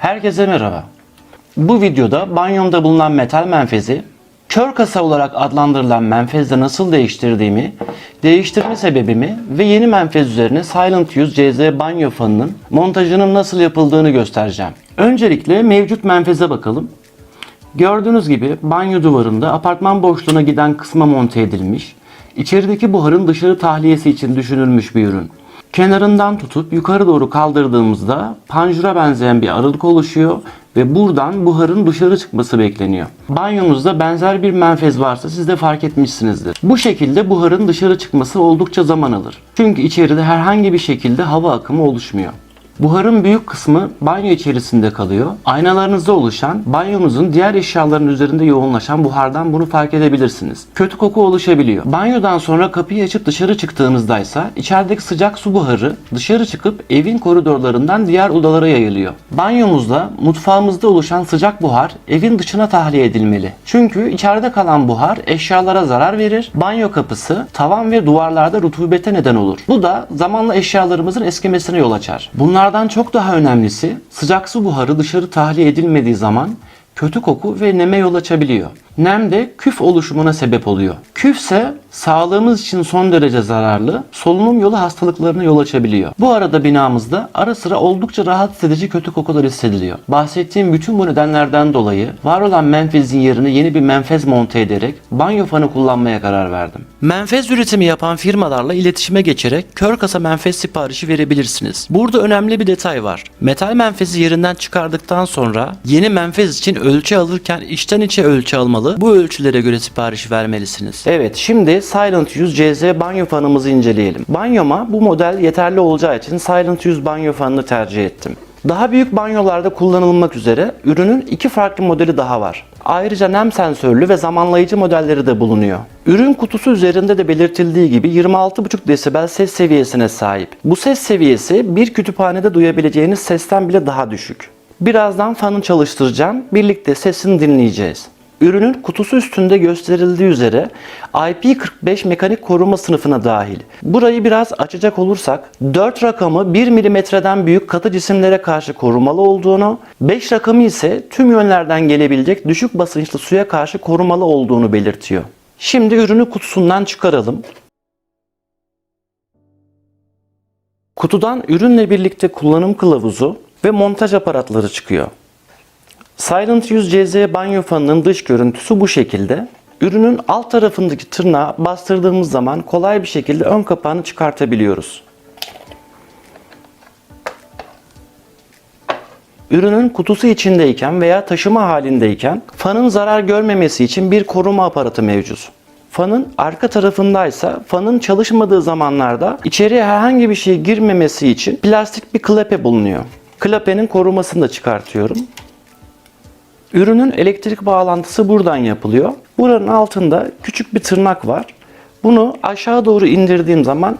Herkese merhaba. Bu videoda banyomda bulunan metal menfezi, kör kasa olarak adlandırılan menfezle nasıl değiştirdiğimi, değiştirme sebebimi ve yeni menfez üzerine Silent Use CZ banyo fanının montajının nasıl yapıldığını göstereceğim. Öncelikle mevcut menfeze bakalım. Gördüğünüz gibi banyo duvarında apartman boşluğuna giden kısma monte edilmiş, içerideki buharın dışarı tahliyesi için düşünülmüş bir ürün. Kenarından tutup yukarı doğru kaldırdığımızda panjura benzeyen bir aralık oluşuyor ve buradan buharın dışarı çıkması bekleniyor. Banyonuzda benzer bir menfez varsa siz de fark etmişsinizdir. Bu şekilde buharın dışarı çıkması oldukça zaman alır. Çünkü içeride herhangi bir şekilde hava akımı oluşmuyor. Buharın büyük kısmı banyo içerisinde kalıyor. Aynalarınızda oluşan, banyonuzun diğer eşyaların üzerinde yoğunlaşan buhardan bunu fark edebilirsiniz. Kötü koku oluşabiliyor. Banyodan sonra kapıyı açıp dışarı çıktığınızda ise içerideki sıcak su buharı dışarı çıkıp evin koridorlarından diğer odalara yayılıyor. Banyomuzda, mutfağımızda oluşan sıcak buhar evin dışına tahliye edilmeli. Çünkü içeride kalan buhar eşyalara zarar verir. Banyo kapısı, tavan ve duvarlarda rutubete neden olur. Bu da zamanla eşyalarımızın eskimesine yol açar. Bunlardan çok daha önemlisi sıcak su buharı dışarı tahliye edilmediği zaman kötü koku ve neme yol açabiliyor. Nem de küf oluşumuna sebep oluyor. Küfse sağlığımız için son derece zararlı, solunum yolu hastalıklarına yol açabiliyor. Bu arada binamızda ara sıra oldukça rahatsız edici kötü kokular hissediliyor. Bahsettiğim bütün bu nedenlerden dolayı var olan menfezin yerine yeni bir menfez monte ederek banyo fanı kullanmaya karar verdim. Menfez üretimi yapan firmalarla iletişime geçerek kör kasa menfez siparişi verebilirsiniz. Burada önemli bir detay var. Metal menfezi yerinden çıkardıktan sonra yeni menfez için ölçü alırken içten içe ölçü almalı. Bu ölçülere göre sipariş vermelisiniz. Evet şimdi Silent Use CZ banyo fanımızı inceleyelim. Banyoma bu model yeterli olacağı için Silent Use banyo fanını tercih ettim. Daha büyük banyolarda kullanılmak üzere ürünün iki farklı modeli daha var. Ayrıca nem sensörlü ve zamanlayıcı modelleri de bulunuyor. Ürün kutusu üzerinde de belirtildiği gibi 26,5 desibel ses seviyesine sahip. Bu ses seviyesi bir kütüphanede duyabileceğiniz sesten bile daha düşük. Birazdan fanı çalıştıracağım. Birlikte sesini dinleyeceğiz. Ürünün kutusu üstünde gösterildiği üzere IP45 mekanik koruma sınıfına dahil. Burayı biraz açacak olursak 4 rakamı 1 milimetreden büyük katı cisimlere karşı korumalı olduğunu, 5 rakamı ise tüm yönlerden gelebilecek düşük basınçlı suya karşı korumalı olduğunu belirtiyor. Şimdi ürünü kutusundan çıkaralım. Kutudan ürünle birlikte kullanım kılavuzu ve montaj aparatları çıkıyor. Silent Use CZ banyo fanının dış görüntüsü bu şekilde. Ürünün alt tarafındaki tırnağı bastırdığımız zaman kolay bir şekilde ön kapağını çıkartabiliyoruz. Ürünün kutusu içindeyken veya taşıma halindeyken fanın zarar görmemesi için bir koruma aparatı mevcut. Fanın arka tarafındaysa fanın çalışmadığı zamanlarda içeriye herhangi bir şey girmemesi için plastik bir klape bulunuyor. Klapenin korumasını da çıkartıyorum. Ürünün elektrik bağlantısı buradan yapılıyor. Buranın altında küçük bir tırnak var. Bunu aşağı doğru indirdiğim zaman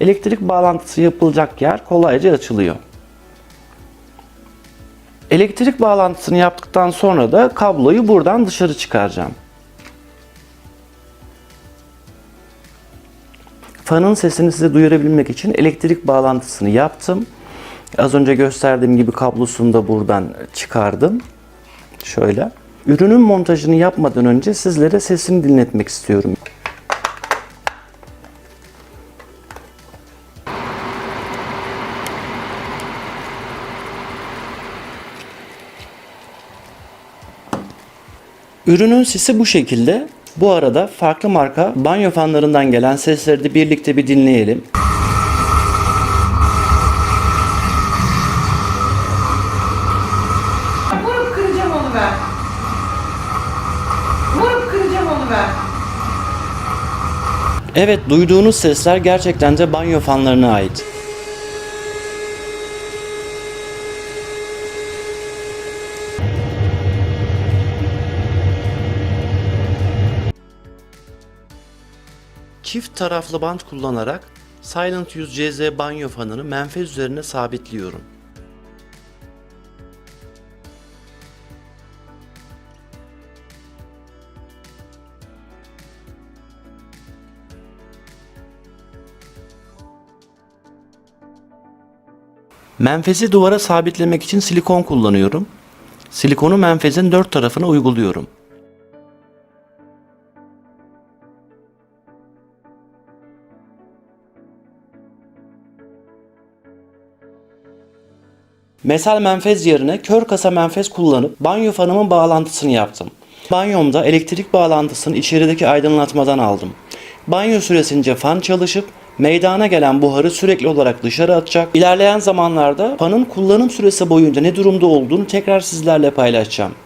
elektrik bağlantısı yapılacak yer kolayca açılıyor. Elektrik bağlantısını yaptıktan sonra da kabloyu buradan dışarı çıkaracağım. Fanın sesini size duyurabilmek için elektrik bağlantısını yaptım. Az önce gösterdiğim gibi kablosunu da buradan çıkardım. Şöyle. Ürünün montajını yapmadan önce sizlere sesini dinletmek istiyorum. Ürünün sesi bu şekilde. Bu arada farklı marka banyo fanlarından gelen sesleri de birlikte bir dinleyelim. Vurup kıracağım onu ben. Kıracağım onu ben. Evet duyduğunuz sesler gerçekten de banyo fanlarına ait. Çift taraflı bant kullanarak Silent Use CZ banyo fanını menfez üzerine sabitliyorum. Menfezi duvara sabitlemek için silikon kullanıyorum. Silikonu menfezin dört tarafına uyguluyorum. Metal menfez yerine kör kasa menfez kullanıp banyo fanımın bağlantısını yaptım. Banyomda elektrik bağlantısını içerideki aydınlatmadan aldım. Banyo süresince fan çalışıp meydana gelen buharı sürekli olarak dışarı atacak. İlerleyen zamanlarda fanın kullanım süresi boyunca ne durumda olduğunu tekrar sizlerle paylaşacağım.